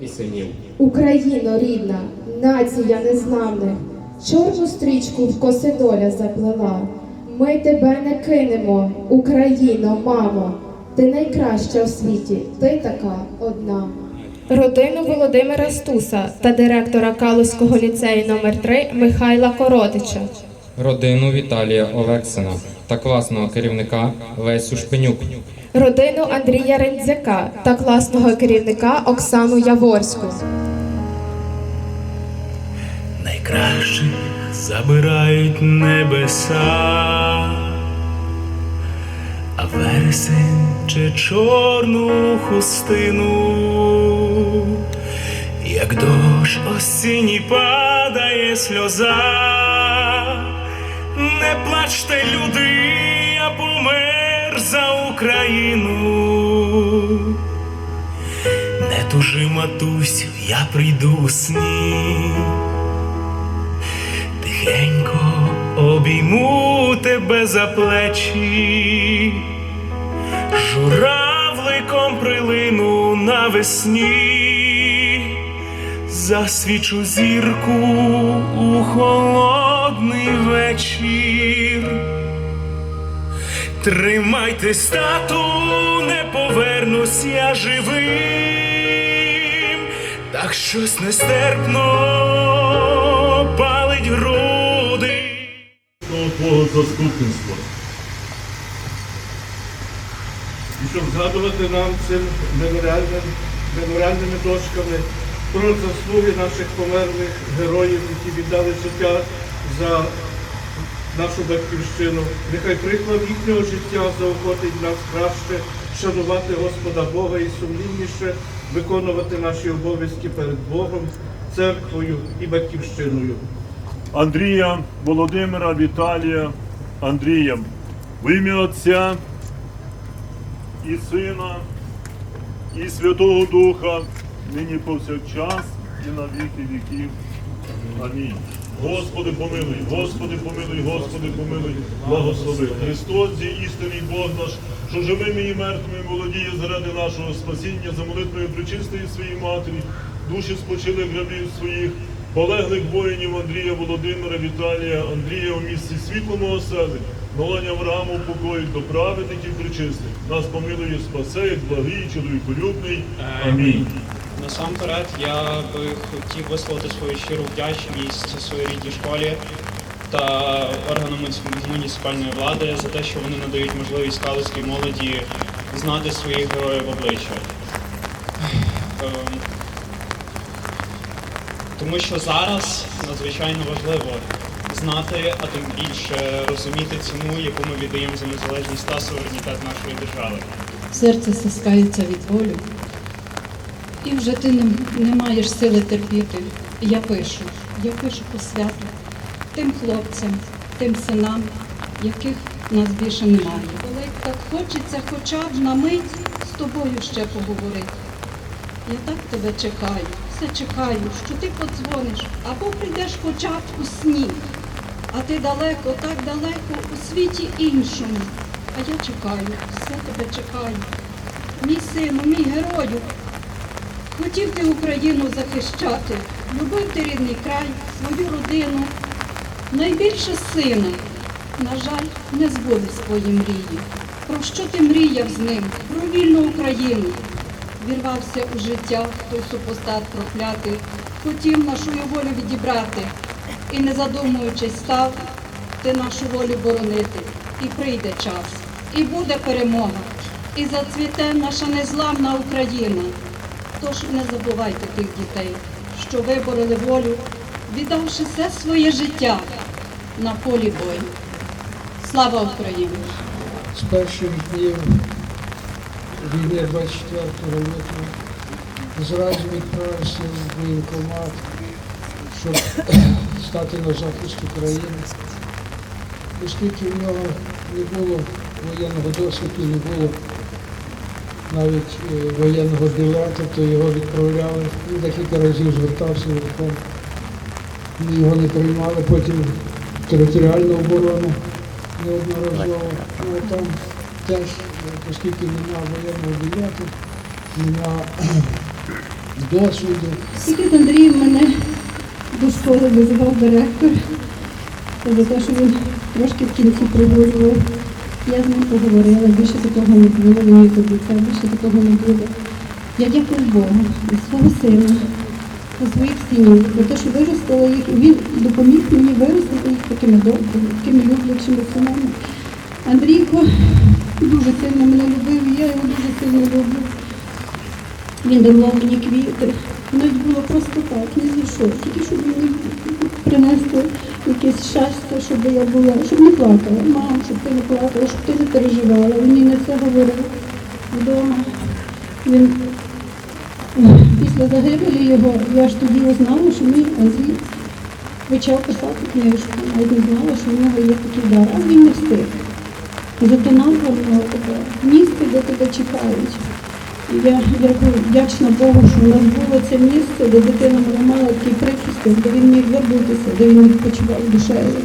і синів. Україно рідна, нація незламних, чорну стрічку в коси доля заплела. Ми тебе не кинемо, Україно, мамо, ти найкраща в світі, ти така одна. Родину Володимира Стуса та директора Калузького ліцею номер 3 Михайла Коротича. Родину Віталія Олексина та класного керівника Лесю Шпенюк. Родину Андрія Рендзяка та класного керівника Оксану Яворську. найкраще забирають небеса, а вересень чи чорну хустину, як дощ осінній падає сльоза, не плачте, люди, я помер за Україну. Не тужи, матусю, я прийду у сні. Тихенько обійму тебе за плечі, журавликом прилину навесні, засвічу зірку у холодний вечір. Тримайтесь, тату, не повернусь я живим, так щось нестерпно палить груди. Твого заступництва. І щоб згадувати нам цим меморіальним, меморіальними дошками про заслуги наших померлих героїв, які віддали життя за нашу батьківщину. Нехай приклад їхнього життя заохотить нас краще шанувати Господа Бога і сумлінніше виконувати наші обов'язки перед Богом, церквою і батьківщиною. Андрія, Володимира, Віталія, Андрія. В ім'я Отця і Сина, і Святого Духа, нині повсякчас і на віки віків. Амінь. Господи помилуй, Господи помилуй, Господи помилуй, благослови. Христос є істинний Бог наш, що живими і мертвими володіє заради нашого спасіння, за молитвою причистої своїй матері, душі спочилих грабів своїх, полеглих воїнів Андрія Володимира, Віталія, Андрія у місці світлому оселі, Нолоня Аврааму покоїть до праведників причистих. Нас помилує спасе, як благий, чоловіколюбний. Амінь. Насамперед, я би хотів висловити свою щиру вдячність своїй рідній школі та органам муніципальної влади за те, що вони надають можливість калузькій молоді знати своїх героїв обличчя. Ем, Тому що зараз надзвичайно важливо знати, а тим більше розуміти ціну, яку ми віддаємо за незалежність та суверенітет нашої держави. серце стискається від болю, і вже ти не, не маєш сили терпіти. Я пишу, я пишу по святу тим хлопцям, тим синам, яких нас більше немає. Коли так хочеться хоча б на мить з тобою ще поговорити. Я так тебе чекаю, все чекаю, що ти подзвониш або прийдеш хоча б у сні. А ти далеко, так далеко, у світі іншому. А я чекаю, все тебе чекаю. Мій сину, мій герою. Хотів ти Україну захищати, любив ти рідний край, свою родину. Найбільше сина, на жаль, не збули свої мрії. Про що ти мріяв з ним? Про вільну Україну. Вірвався у життя той супостат проклятий, хотів нашу волю відібрати. І не задумуючись став ти нашу волю боронити. І прийде час, і буде перемога, і зацвіте наша незламна Україна. Тож не забувайте тих дітей, що вибороли волю, віддавши все своє життя на полі бою. Слава Україні! з перших днів війни 24 лютого зразу відправився в воєнкомат, щоб стати на захист України. Оскільки в нього не було воєнного досвіду, не було навіть е, воєнного білету, то його відправляли. Він декілька разів звертався в. Його не приймали, потім територіальну оборону неодноразово. Ну, там теж, е, оскільки немає воєнного білету, немає досвіду. З Андрієм мене до школи визивав директор за те, що він трошки в кінці прогулював. Я з ним поговорила, більше такого не було, мені обіцяв, більше такого не буде. Я дякую Богу свого сина, за своїх синів, за те, що виростила їх, і він допоміг мені виростити їх такими добрими, такими люблячими синами. Андрійко дуже сильно мене любив, і я його дуже сильно люблю. Він дарував мені квіти. Навіть було просто так, не зійшов. Тільки щоб мені принесли якесь щастя, щоб я була, щоб не плакала. Мам, щоб ти не плакала, щоб ти не переживала. Він мені на це говорив вдома. Він після загибелі його, я ж тоді узнала, що мій Андрій почав писати книжку. Навіть не знала, що в нього є такий дар, а він не встиг. Зато нам воно таке місце, де тебе чекають. І Я дякую, вдячна Богу, що в нас було це місце, де дитина мала такий прихисток, де він міг забутися, де він відпочивав душею.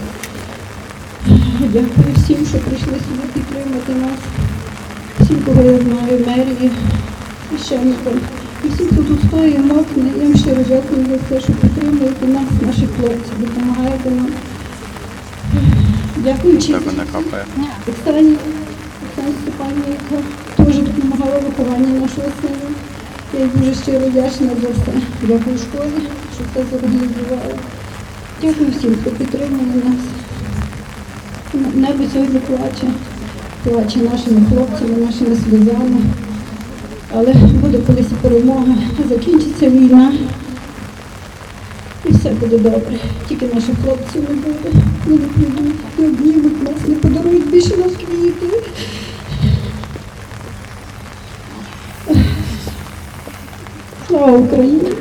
Дякую всім, що прийшли сюди підтримати нас, всім, кого я знаю, мерії, священникам. І всім, хто тут стоїть, мокне, я вам щиро дякую за те, що підтримуєте нас, наших хлопців, допомагаєте нам. Дякую. Оксані, Оксані Степані, яка вихованні нашого сина. Я дуже щиро вдячна за все. Дякую школі, що все зорганізувала. Дякую всім, хто підтримує нас. Небо сьогодні плаче, плаче нашими хлопцями, нашими сльозами. Але буде колись перемога, закінчиться війна. І все буде добре. Тільки наших хлопців не буде. Не обнімуть нас, не подарують більше нам квіти. Слава Україні!